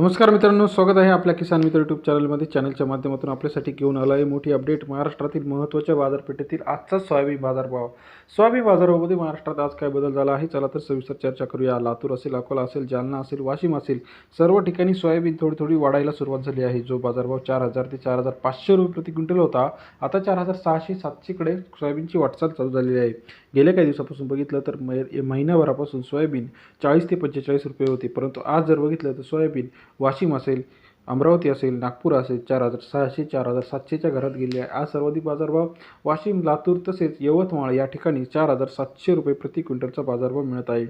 नमस्कार मित्रांनो स्वागत आहे आपल्या किसान मित्र यूट्यूब चॅनलमध्ये चॅनलच्या माध्यमातून आपल्यासाठी घेऊन आला आहे मोठी अपडेट महाराष्ट्रातील महत्त्वाच्या बाजारपेठेतील आजचा सोयाबीन बाजारभाव. सोयाबीन बाजारभावामध्ये महाराष्ट्रात आज काय बदल झाला आहे? चला तर सविस्तर चर्चा करूया. लातूर असेल अकोला असेल जालना असेल वाशिम असेल सर्व ठिकाणी सोयाबीन थोडी थोडी वाढायला सुरुवात झाली आहे. जो बाजारभाव चार हजार ते चार हजार पाचशे रुपये प्रति क्विंटल होता आता चार हजार सहाशे सातशेकडे सोयाबीनची वाटचाल चालू झालेली आहे. गेल्या काही दिवसापासून बघितलं तर मै महिन्याभरापासून सोयाबीन चाळीस ते पंचेचाळीस रुपये होते. परंतु आज जर बघितलं तर सोयाबीन वाशिम असेल अमरावती असेल नागपूर असेल चार हजार सहाशे चार हजार सातशेच्या घरात गेले आहे. आज सर्वाधिक बाजारभाव वाशिम लातूर तसेच यवतमाळ या ठिकाणी चार हजार सातशे रुपये प्रति क्विंटलचा बाजारभाव मिळत आहे.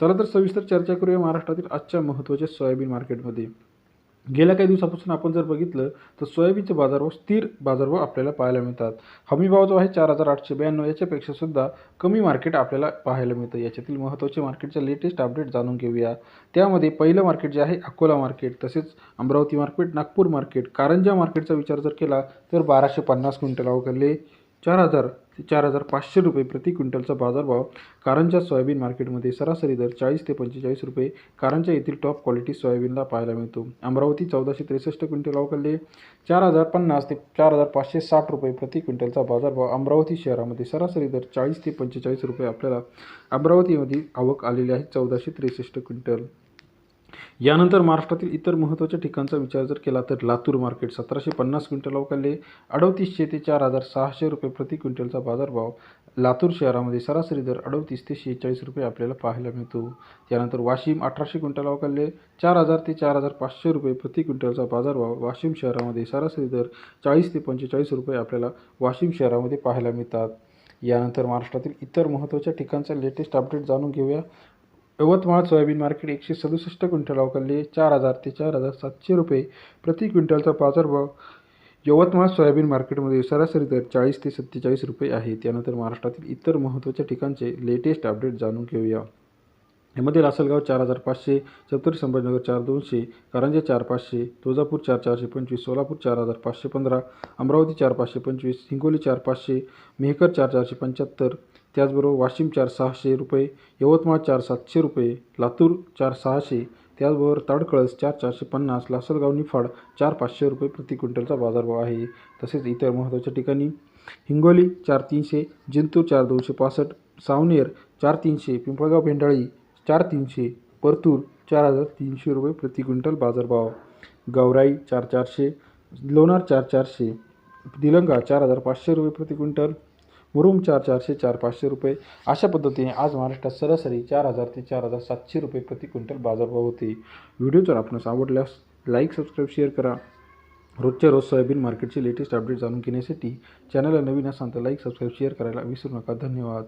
चला तर सविस्तर चर्चा करूया महाराष्ट्रातील आजच्या महत्त्वाच्या सोयाबीन मार्केटमध्ये. गेल्या काही दिवसापासून आपण जर बघितलं तर सोयाबीनचे बाजारभाव स्थिर बाजारभाव आपल्याला पाहायला मिळतात. हमी भाव जो आहे चार हजार आठशे ब्याण्णव. याच्यापेक्षा सुद्धा कमी मार्केट आपल्याला पाहायला मिळतं. याच्यातील महत्त्वाचे मार्केटचे लेटेस्ट अपडेट जाणून घेऊया. त्यामध्ये पहिलं मार्केट जे आहे अकोला मार्केट तसेच अमरावती मार्केट नागपूर मार्केट कारंजा मार्केटचा विचार जर केला तर बाराशे पन्नास क्विंटल अवघडले. चार हजार ते चार हजार पाचशे रुपये प्रति क्विंटलचा बाजारभाव कारंजा सोयाबीन मार्केटमध्ये सरासरी दर चाळीस ते पंचेचाळीस रुपये कारंजा येथील टॉप क्वालिटी सोयाबीनला पाहायला मिळतो. अमरावती चौदाशे त्रेसष्ट क्विंटल अवघडले चार हजार पन्नास ते चार हजार पाचशे साठ रुपये प्रति क्विंटलचा बाजारभाव अमरावती शहरामध्ये सरासरी दर चाळीस ते पंचेचाळीस रुपये आपल्याला अमरावतीमध्ये आवक आलेली आहे चौदाशे त्रेसष्ट क्विंटल. यानंतर महाराष्ट्रातील इतर महत्त्वाच्या ठिकाणचा विचार जर केला तर लातूर मार्केट सतराशे पन्नास क्विंटल अवकाले अडतीसशे ते चार हजार सहाशे रुपये प्रति क्विंटलचा बाजारभाव. लातूर शहरामध्ये सरासरी दर अडतीस ते शेहेचाळीस रुपये आपल्याला पाहायला मिळतो. त्यानंतर वाशिम अठराशे क्विंटल अवकाले चार हजार ते चार हजार पाचशे रुपये प्रति क्विंटलचा बाजारभाव. वाशिम शहरामध्ये सरासरी दर चाळीस ते पंचेचाळीस रुपये आपल्याला वाशिम शहरामध्ये पाहायला मिळतात. यानंतर महाराष्ट्रातील इतर महत्त्वाच्या ठिकाणचा लेटेस्ट अपडेट जाणून घेऊया. यवतमाळ सोयाबीन मार्केट एकशे सदुसष्ट क्विंटल अवकाले चार हजार ते चार हजार सातशे रुपये प्रति क्विंटलचा बाजारभाव यवतमाळ सोयाबीन मार्केटमध्ये सरासरी दर चाळीस ते सत्तेचाळीस रुपये आहे. त्यानंतर महाराष्ट्रातील इतर महत्त्वाच्या ठिकाणचे लेटेस्ट अपडेट जाणून घेऊया. यामध्ये लासलगाव चार हजार पाचशे छत्रपती संभाजीनगर चार दोनशे कारंजे चार पाचशे तुळजापूर चार चारशे पंचवीस सोलापूर चार हजार पाचशे पंधरा अमरावती चार पाचशे पंचवीस हिंगोली चार पाचशे मेहकर चार चारशे पंच्याहत्तर त्याचबरोबर वाशिम चार सहाशे रुपये यवतमाळ चार सातशे रुपये लातूर चार सहाशे त्याचबरोबर ताडकळस चार चारशे पन्नास लासलगाव निफाड चार पाचशे रुपये प्रति क्विंटलचा बाजारभाव आहे. तसेच इतर महत्त्वाच्या ठिकाणी हिंगोली चार तीनशे जिंतूर चार दोनशे पासष्ट सावनेर चार तीनशे पिंपळगाव भेंडाळी चार तीनशे परतूर चार हजार तीनशे रुपये प्रति क्विंटल बाजारभाव. गौराई चार चारशे लोणार चार चारशे दिलंगा चार हजार पाचशे रुपये प्रति क्विंटल मुरुम चार चारशे चार पाचशे रुपये. अशा पद्धतीने आज महाराष्ट्रात सरासरी चार हजार ते चार हजार सातशे रुपये प्रति क्विंटल बाजारभाव होते. व्हिडिओ जर आपणास आवडल्यास लाईक सबस्क्राईब शेअर करा. रोजच्या रोज सोयाबीन मार्केटचे लेटेस्ट अपडेट जाणून घेण्यासाठी चॅनलला नवीन असाल तर लाईक सबस्क्राईब शेअर करायला विसरू नका. धन्यवाद.